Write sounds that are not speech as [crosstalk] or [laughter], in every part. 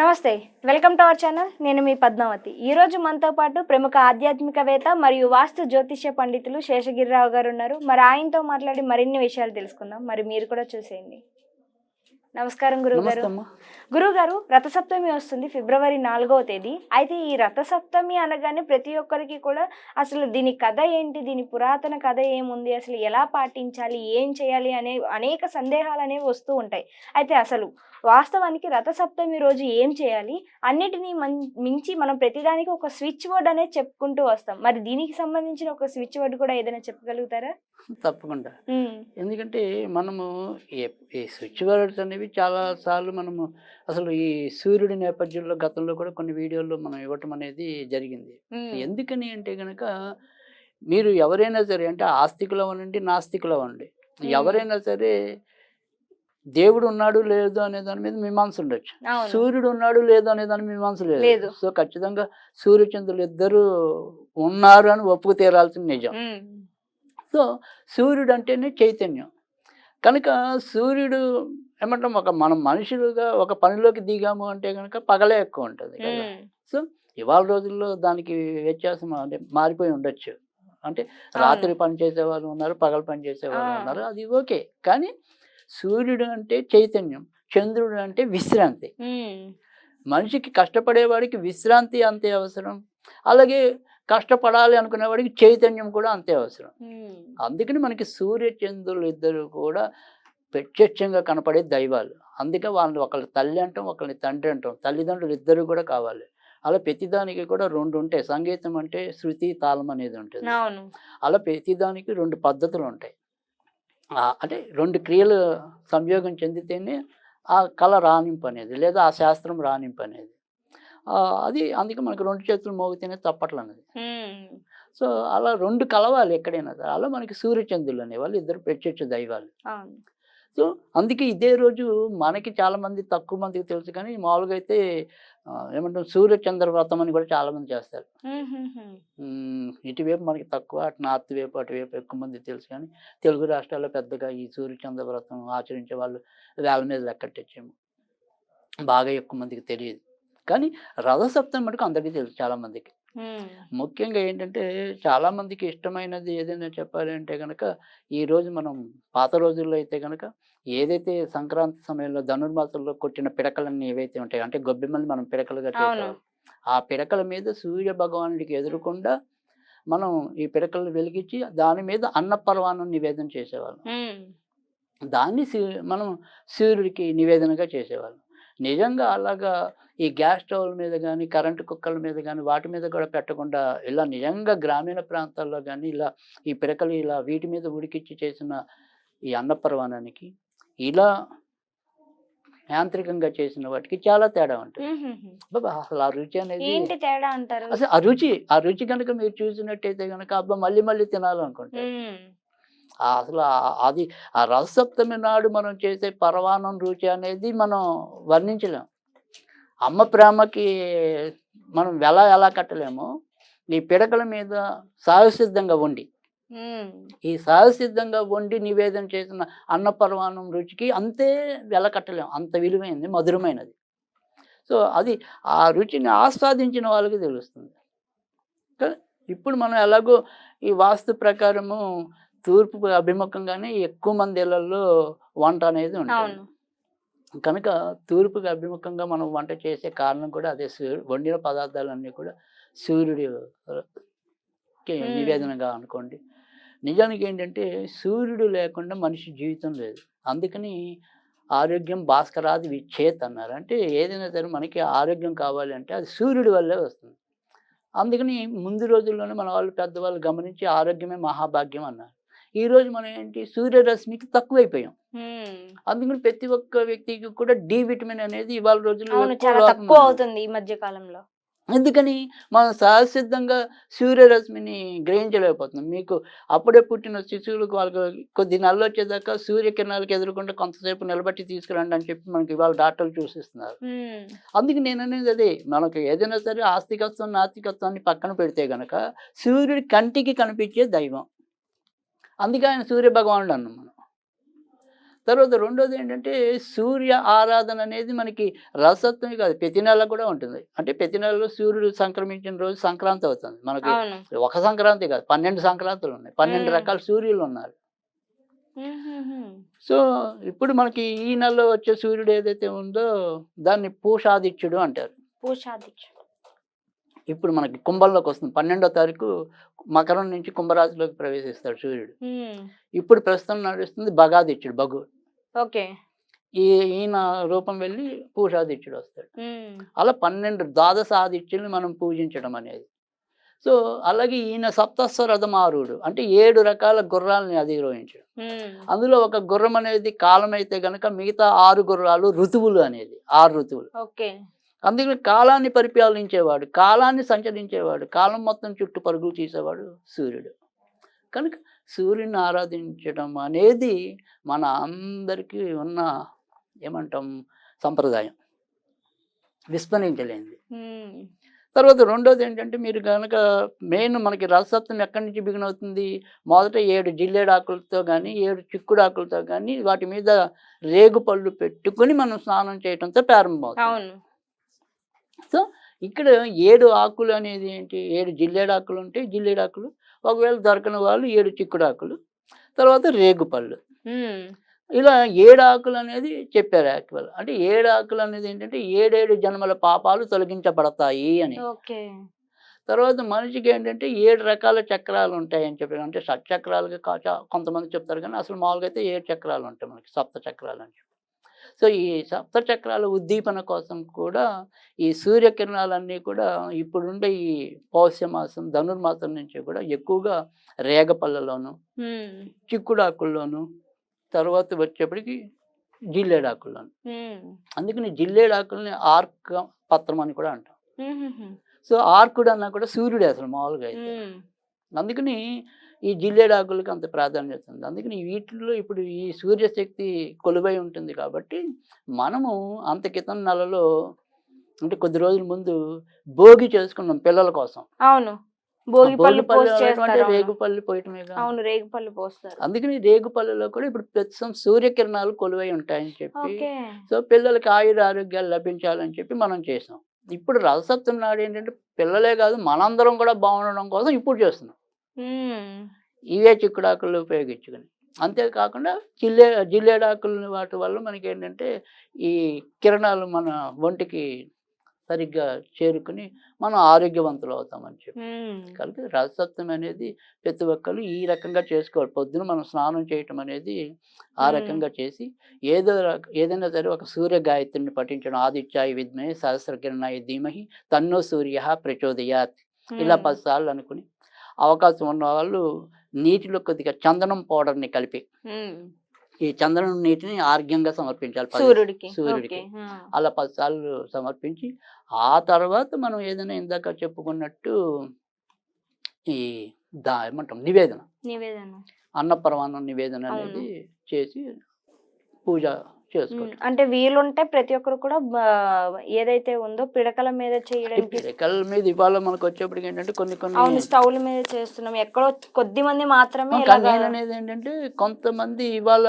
నమస్తే welcome to our channel. నేను మీ పద్మావతి. ఈ రోజు మనతో పాటు ప్రముఖ ఆధ్యాత్మికవేత్త మరియు వాస్తు జ్యోతిష్య పండితులు శేషగిరిరావు గారు ఉన్నారు. మరి ఆయనతో మాట్లాడి మరిన్ని విషయాలు తెలుసుకుందాం. మరి మీరు కూడా చూసేయండి. నమస్కారం గురువు గారు. నమస్తే అమ్మా గురువు గారు రథసప్తమి వస్తుంది ఫిబ్రవరి నాలుగవ తేదీ. అయితే ఈ రథసప్తమి అనగానే ప్రతి ఒక్కరికి కూడా అసలు దీని కథ ఏంటి? దీని పురాతన కథ ఏముంది? అసలు ఎలా పాటించాలి? ఏం చేయాలి? అనే అనేక సందేహాలు అనేవి వస్తూ ఉంటాయి. అయితే అసలు వాస్తవానికి రథసప్తమి రోజు ఏం చేయాలి? అన్నిటినీ మించి మనం ప్రతిదానికి ఒక స్విచ్ వర్డ్ అనేది చెప్పుకుంటూ వస్తాం. మరి దీనికి సంబంధించిన ఒక స్విచ్ వర్డ్ కూడా ఏదైనా చెప్పగలుగుతారా? తప్పకుండా. ఎందుకంటే మనము ఈ- స్విచ్ వర్డ్స్ అనేవి చాలా సార్లు మనము అసలు ఈ సూర్యుడి నేపథ్యంలో గతంలో కూడా కొన్ని వీడియోల్లో మనం ఇవ్వటం అనేది జరిగింది. ఎందుకని అంటే కనుక మీరు ఎవరైనా సరే అంటే ఆస్తికులు అవ్వండి నాస్తికులు అవ్వండి. ఎవరైనా సరే దేవుడు ఉన్నాడు లేదు అనే దాని మీద మీమాంస ఉండొచ్చు. సూర్యుడు ఉన్నాడు లేదు అనే దాని మీమాంస లేదు. లేదు. సో ఖచ్చితంగా సూర్యచంద్రులు ఇద్దరు ఉన్నారు అని ఒప్పుకు తీరాల్సిన నిజం. సో సూర్యుడు అంటేనే చైతన్యం. కనుక సూర్యుడు ఏమంటాం ఒక మనం మనుషులుగా ఒక పనిలోకి దిగాము అంటే కనుక పగలే ఎక్కువ ఉంటుంది సో ఇవాళ రోజుల్లో దానికి వ్యత్యాసం అంటే మారిపోయి ఉండొచ్చు. అంటే రాత్రి పని చేసే వాళ్ళు ఉన్నారు పగలు పని చేసే వాళ్ళు ఆ. ఉన్నారు అది ఓకే. కానీ సూర్యుడు అంటే చైతన్యం చంద్రుడు అంటే విశ్రాంతి. మనిషికి కష్టపడేవాడికి విశ్రాంతి అంతే అవసరం. అలాగే కష్టపడాలి అనుకునేవాడికి చైతన్యం కూడా అంతే అవసరం. అందుకని మనకి సూర్య చంద్రులు ఇద్దరు కూడా ప్రత్యక్షంగా కనపడే దైవాలు. అందుకే వాళ్ళని ఒకళ్ళ తల్లి అంటాం ఒకళ్ళని తండ్రి అంటాం. తల్లిదండ్రులు ఇద్దరు కూడా కావాలి. అలా ప్రతిదానికి కూడా రెండు ఉంటాయి. సంగీతం అంటే శృతి తాళం అనేది ఉంటుంది. అలా ప్రతిదానికి రెండు పద్ధతులు ఉంటాయి. అంటే రెండు క్రియలు సంయోగం చెందితేనే ఆ కళ రాణింపు అనేది లేదా ఆ శాస్త్రం రాణింపు అనేది. అది అందుకే మనకు రెండు చేతులు మోగితేనే తప్పట్లు ఉమ్, సో అలా రెండు కలవాలి ఎక్కడైనా సరే. అలా మనకి సూర్యచంద్రులు అనేవాళ్ళు ఇద్దరు ప్రత్యక్ష దైవాలు. సో అందుకే ఇదే రోజు మనకి చాలా మంది తక్కువ మందికి తెలుసు కానీ మామూలుగా అయితే ఏమంటాం సూర్యచంద్ర వ్రతం అని కూడా చాలా మంది చేస్తారు. ఇటువైపు మనకి తక్కువ అటు నార్త్ వైపు అటువైపు ఎక్కువ మంది తెలుసు కానీ తెలుగు రాష్ట్రాల్లో పెద్దగా ఈ సూర్యచంద్ర వ్రతం ఆచరించే వాళ్ళు వేల మీద లెక్కట్టేసాము బాగా ఎక్కువ మందికి తెలియదు. కానీ రథసప్తమి మటుకు అందరికీ తెలుసు చాలా మందికి ఉమ్, ముఖ్యంగా ఏంటంటే చాలా మందికి ఇష్టమైనది ఏదైనా చెప్పాలి అంటే కనుక ఈ రోజు మనం పాత రోజుల్లో అయితే కనుక ఏదైతే సంక్రాంతి సమయంలో ధనుర్మాసంలో కొట్టిన పిడకలన్నీ ఏవైతే ఉంటాయో అంటే గొబ్బెమ్మల్ని మనం పిడకలుగా అవును. చేసాం ఆ పిడకల మీద సూర్య భగవానుడికి ఎదురకుండా మనం ఈ పిడకలను వెలిగించి దాని మీద అన్నపర్వాణం నివేదన చేసేవాళ్ళం. దాన్ని మనం సూర్యుడికి నివేదనగా చేసేవాళ్ళం. నిజంగా అలాగా ఈ గ్యాస్ స్టవ్ల మీద కానీ కరెంటు కుక్కల మీద కానీ వాటి మీద కూడా పెట్టకుండా ఇలా నిజంగా గ్రామీణ ప్రాంతాల్లో కానీ ఇలా ఈ పిడకలు ఇలా వీటి మీద ఉడికిచ్చి చేసిన ఈ అన్నపర్వాణానికి ఇలా యాంత్రికంగా చేసిన వాటికి చాలా తేడా ఉంటుంది. బాబా అసలు ఆ రుచి అనేది తేడా అంటారు? అసలు ఆ రుచి ఆ రుచి కనుక మీరు చూసినట్టయితే కనుక అబ్బా మళ్ళీ మళ్ళీ తినాలనుకుంటారు. ఆ అసలు అది ఆ రథసప్తమి నాడు మనం చేసే పరవానం రుచి అనేది మనం వర్ణించలేం. అమ్మ ప్రేమకి మనం వెల ఎలా కట్టలేమో. ఈ పిడకల మీద సహసిద్ధంగా వండి ఉమ్, ఈ సహసిద్ధంగా వండి నివేదన చేసిన అన్నపరమాణం రుచికి అంతే వెల కట్టలేం. అంత విలువైనది మధురమైనది. సో అది ఆ రుచిని ఆస్వాదించిన వాళ్ళకి తెలుస్తుంది. ఇప్పుడు మనం ఎలాగో ఈ వాస్తు ప్రకారము తూర్పు అభిముఖంగానే ఎక్కువ మంది ఇళ్ళలో వంట అనేది ఉంటుంది. కనుక తూర్పుకి అభిముఖంగా మనం వంట చేసే కారణం కూడా అదే సూర్యు వండిన పదార్థాలన్నీ కూడా సూర్యుడి కి మ్మ్. నివేదనగా అనుకోండి. నిజానికి ఏంటంటే సూర్యుడు లేకుండా మనిషి జీవితం లేదు. అందుకని ఆరోగ్యం భాస్కరాది విచ్చేత్ అన్నారు. అంటే ఏదైనా సరే మనకి ఆరోగ్యం కావాలి అంటే అది సూర్యుడి వల్లే వస్తుంది. అందుకని ముందు రోజుల్లోనే మన వాళ్ళు పెద్దవాళ్ళు గమనించి ఆరోగ్యమే మహాభాగ్యం అన్నారు. ఈ రోజు మనం ఏంటి? సూర్యరశ్మికి తక్కువైపోయాం. అందుకని ప్రతి ఒక్క వ్యక్తికి కూడా డి విటమిన్ అనేది ఇవాళ రోజుల్లో తక్కువ. అవుతుంది ఈ మధ్య కాలంలో. ఎందుకని? మనం సహసిద్ధంగా సూర్యరశ్మిని గ్రహించలేకపోతున్నాం. మీకు అప్పుడే పుట్టిన శిశువులకు వాళ్ళకి కొద్ది నెలలు వచ్చేదాకా సూర్యకిరణాలకు ఎదురకుండా కొంతసేపు నిలబట్టి తీసుకురండి అని చెప్పి మనకి ఇవాళ డాక్టర్లు చూసిస్తున్నారు. అందుకే నేను అనేది అదే మనకు ఏదైనా సరే ఆస్తికత్వం నాస్తికత్వాన్ని పక్కన పెడితే గనక సూర్యుడి కంటికి కనిపించే దైవం. అందుకే ఆయన సూర్య భగవానుడు అన్నాం మనం. తర్వాత రెండోది ఏంటంటే సూర్య ఆరాధన అనేది మనకి రసత్వం కాదు ప్రతి నెల కూడా ఉంటుంది. అంటే ప్రతి నెలలో సూర్యుడు సంక్రమించిన రోజు సంక్రాంతి అవుతుంది. మనకి ఒక సంక్రాంతి కాదు పన్నెండు సంక్రాంతులు ఉన్నాయి. పన్నెండు. రకాల సూర్యులు ఉన్నారు. సో ఇప్పుడు మనకి ఈ నెలలో వచ్చే సూర్యుడు ఏదైతే ఉందో దాన్ని పూషాదిత్యుడు అంటారు. పూషాదిత్యుడు ఇప్పుడు మనకి కుంభంలోకి వస్తుంది. పన్నెండో తారీఖు మకరం నుంచి కుంభరాశిలోకి ప్రవేశిస్తాడు సూర్యుడు. ఇప్పుడు ప్రస్తుతం నడుస్తుంది బగాదిత్యుడు బగు ఓకే. ఈ ఈయన రూపం వెళ్ళి పూషాదిత్యుడు వస్తాడు. అలా పన్నెండు ద్వాదశ ఆదిత్యుల్ని మనం పూజించడం అనేది. సో అలాగే ఈయన సప్తస్వ రథమారుడు అంటే ఏడు రకాల గుర్రాలని అధిరోహించడం. మ్మ్. అందులో ఒక గుర్రం అనేది కాలం అయితే గనక మిగతా ఆరు గుర్రాలు ఋతువులు అనేది ఆరు ఋతువులు. ఓకే. అందుకని కాలాన్ని పరిపాలించేవాడు కాలాన్ని సంచరించేవాడు కాలం మొత్తం చుట్టూ పరుగులు తీసేవాడు సూర్యుడు. కనుక సూర్యుని ఆరాధించడం అనేది మన అందరికీ ఉన్న ఏమంటాం సంప్రదాయం. విస్మరించలేనిది. తర్వాత రెండోది ఏంటంటే మీరు కనుక మెయిన్ మనకి రసత్వం ఎక్కడి నుంచి బిగిన్ అవుతుంది? మొదట ఏడు జిల్లేడాకులతో కానీ ఏడు చిక్కుడాకులతో కానీ వాటి మీద రేగు పళ్ళు పెట్టుకొని మనం స్నానం చేయడంతో ప్రారంభమవుతుంది. అవును. సో ఇక్కడ ఏడు ఆకులు అనేది ఏంటి? ఏడు జిల్లేడాకులు ఉంటే జిల్లేడాకులు ఒకవేళ దొరకని వాళ్ళు ఏడు చిక్కుడాకులు తర్వాత రేగుపళ్ళు. ఇలా ఏడు ఆకులు అనేది చెప్పారు యాక్చువల్. అంటే ఏడు ఆకులు అనేది ఏంటంటే ఏడేడు జన్మల పాపాలు తొలగించబడతాయి అని. ఓకే. తర్వాత మనిషికి ఏంటంటే ఏడు రకాల చక్రాలు ఉంటాయి అని చెప్పారు. అంటే షట్చక్రాలుగా కాచా కొంతమంది చెప్తారు కానీ అసలు మామూలుగా అయితే ఏడు చక్రాలు ఉంటాయి మనకి సప్త చక్రాలు అని సో ఈ సప్త చక్రాల ఉద్దీపన కోసం కూడా ఈ సూర్యకిరణాలన్నీ కూడా ఇప్పుడుండే ఈ పౌష్య మాసం ధనుర్మాసం నుంచి కూడా ఎక్కువగా రేగపళ్ళలోను. చిక్కుడాకుల్లోను తర్వాత వచ్చేప్పటికి జిల్లేడాకుల్లోను. అందుకని జిల్లేడాకుల్ని ఆర్క పత్రం అని కూడా అంటాం. సో ఆర్కుడు అన్నా కూడా సూర్యుడే అసలు మామూలుగా అయితే. అందుకని ఈ జిల్లేడాకులకి అంత ప్రాధాన్యత ఉంది. అందుకని వీటిల్లో ఇప్పుడు ఈ సూర్యశక్తి కొలువై ఉంటుంది కాబట్టి మనము అంత క్రితం నెలలో అంటే కొద్ది రోజుల ముందు భోగి చేసుకున్నాం పిల్లల కోసం. అవును. భోగి పళ్ళు భోగి పళ్ళు పోస్ట్ అంటే చేస్తారు అవును. రేగుపల్లి పోయటమేగా? అవును రేగుపళ్ళు పోస్తారు. అందుకని రేగుపల్లిలో కూడా ఇప్పుడు ప్రస్తుతం సూర్యకిరణాలు కొలువై ఉంటాయని చెప్పి సో పిల్లలకి ఆయుర ఆరోగ్యాలు లభించాలని చెప్పి మనం చేసాం. ఇప్పుడు రసత్వం నాడు ఏంటంటే పిల్లలే కాదు మనందరం కూడా బాగుండడం కోసం ఇప్పుడు చేస్తున్నాం. ఇవే చిక్కుడాకులు ఉపయోగించుకుని అంతేకాకుండా జిల్లే జిల్లేడాకులు వాటి వల్ల మనకి ఏంటంటే ఈ కిరణాలు మన ఒంటికి సరిగ్గా చేరుకుని మనం ఆరోగ్యవంతులు అవుతామని చెప్పి. కలిపి రసత్వం అనేది ప్రతి ఒక్కరు ఈ రకంగా చేసుకోవాలి పొద్దున మనం స్నానం చేయటం అనేది ఆ. రకంగా చేసి ఏదో ఏదైనా సరే ఒక సూర్య గాయత్రిని పఠించడం ఆదిత్యాయ విద్మహి సహస్రకిరణాయ ధీమహి తన్నో సూర్య ప్రచోదయాత్ ఇలా. పది సార్లు అనుకుని అవకాశం ఉన్న వాళ్ళు నీటిలో కొద్దిగా చందనం పౌడర్ని కలిపి. ఈ చందనం నీటిని ఆర్ఘ్యంగా సమర్పించాలి సూర్యుడికి సూర్యుడికి. అలా పది సార్లు సమర్పించి ఆ తర్వాత మనం ఏదైనా ఇందాక చెప్పుకున్నట్టు ఈ దా ఏమంటాం నివేదన నివేదన అన్నపరమాన్నం నివేదన. అనేది చేసి పూజ చేసుకోవాలి అంటే వీలుంటే ప్రతి ఒక్కరు కూడా ఏదైతే ఉందో పిడకల మీద చేయడానికి పిడకల మీద ఇవాళ మనకు వచ్చేప్పటికి ఏంటంటే కొన్ని కొన్ని అవును స్టవ్ల మీద చేస్తున్నాం. ఎక్కడో కొద్ది మంది మాత్రమే అనేది ఏంటంటే కొంతమంది ఇవాళ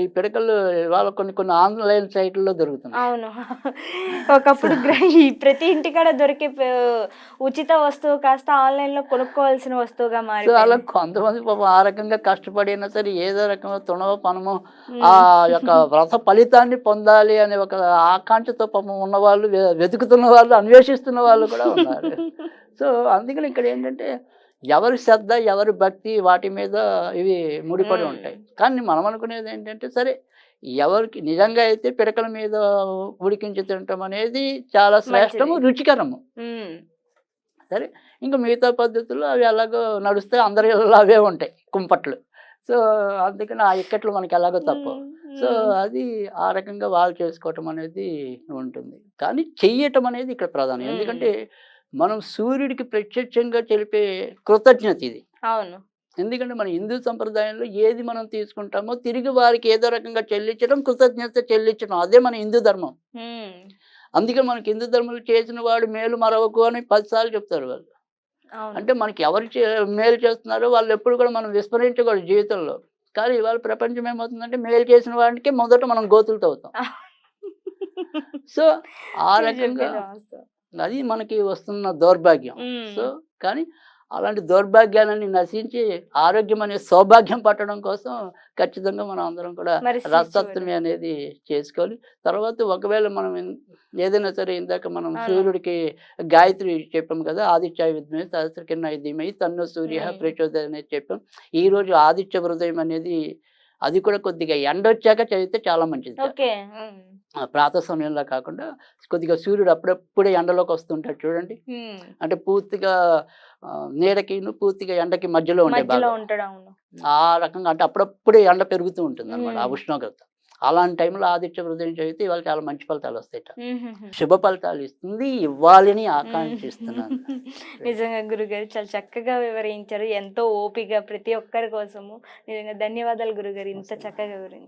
ఈ పిడకలు ఇవాళ కొన్ని కొన్ని ఆన్లైన్ సైట్లలో దొరుకుతున్నాయి. అవును. ఒకప్పుడు ప్రతి ఇంటికాడ దొరికే ఉచిత వస్తువు కాస్త ఆన్లైన్లో కొనుక్కోవాల్సిన వస్తువుగా సో అలా మారి కొంతమంది పాపం ఆ రకంగా కష్టపడినా సరే ఏదో రకంగా తుణవ పనమో ఆ యొక్క వ్రత ఫలితాన్ని పొందాలి అనే ఒక ఆకాంక్షతో పాపం ఉన్నవాళ్ళు వెతుకుతున్న వాళ్ళు అన్వేషిస్తున్న వాళ్ళు కూడా ఉన్నారు సో అందుకని ఇక్కడ ఏంటంటే ఎవరి శ్రద్ధ ఎవరి భక్తి వాటి మీద ఇవి ముడిపడి. ఉంటాయి కానీ మనం అనుకునేది ఏంటంటే సరే ఎవరికి నిజంగా అయితే పిడకల మీద ఉడికించి తినటం అనేది చాలా శ్రేష్టము. రుచికరము. సరే ఇంకా మిగతా పద్ధతుల్లో అవి ఎలాగో నడుస్తే అందరి అవే ఉంటాయి కుంపట్లు సో అందుకని ఆ ఇక్కట్లు మనకి ఎలాగో తప్ప సో. అది ఆ రకంగా వాళ్ళు చేసుకోవటం అనేది ఉంటుంది. కానీ చెయ్యటం అనేది ఇక్కడ ప్రధానం. ఎందుకంటే మనం సూర్యుడికి ప్రత్యక్షంగా తెలిపే కృతజ్ఞత ఇది. అవును. ఎందుకంటే మన హిందూ సంప్రదాయంలో ఏది మనం తీసుకుంటామో తిరిగి వారికి ఏదో రకంగా చెల్లించడం కృతజ్ఞత చెల్లించడం అదే మన హిందూ ధర్మం. అందుకే మనకి హిందూ ధర్మంలో చేసిన వాడు మేలు మరవకు అని పదిసార్లు చెప్తారు వాళ్ళు. అంటే మనకి ఎవరు మేలు చేస్తున్నారో వాళ్ళు ఎప్పుడు కూడా మనం విస్మరించకూడదు జీవితంలో. కానీ ఇవాళ ప్రపంచం ఏమవుతుందంటే మేలు చేసిన వాడికి మొదట మనం గోతులతో అవుతాం [laughs] సో ఆ రకంగా. అది మనకి వస్తున్న దౌర్భాగ్యం. సో కానీ అలాంటి దౌర్భాగ్యాలన్నీ నశించి ఆరోగ్యం అనే సౌభాగ్యం పట్టడం కోసం ఖచ్చితంగా మనం అందరం కూడా రథసప్తమి అనేది చేసుకోవాలి. తర్వాత ఒకవేళ మనం ఏదైనా సరే ఇందాక మనం. సూర్యుడికి గాయత్రి చెప్పాం కదా ఆదిత్య విద్మే సహస్ర కిరణ ధీమై తన్ను సూర్య. ప్రచోదయ అనేది చెప్పాం. ఈ రోజు ఆదిత్య హృదయం అనేది అది కూడా కొద్దిగా ఎండ వచ్చాక చదివితే చాలా మంచిది ప్రాతः సమయంలో కాకుండా కొద్దిగా సూర్యుడు అప్పుడప్పుడే ఎండలోకి వస్తుంటాడు చూడండి. అంటే పూర్తిగా ఆ, నీడకిను పూర్తిగా ఎండకి మధ్యలో ఉండే ఆ రకంగా అంటే అప్పుడప్పుడే ఎండ పెరుగుతూ ఉంటుంది అనమాట ఆ. ఉష్ణోగ్రత. అలాంటి టైంలో ఆదిత్య హృదయం చదివితే ఇవాళ చాలా మంచి ఫలితాలు వస్తాయిట. శుభ ఫలితాలు ఇస్తుంది ఇవ్వాలని ఆకాంక్షిస్తున్నాను. [laughs] నిజంగా గురుగారు చాలా చక్కగా వివరించారు. ఎంతో ఓపిక ప్రతి ఒక్కరి కోసము. నిజంగా ధన్యవాదాలు గురుగారు. ఇంత చక్కగా వివరించారు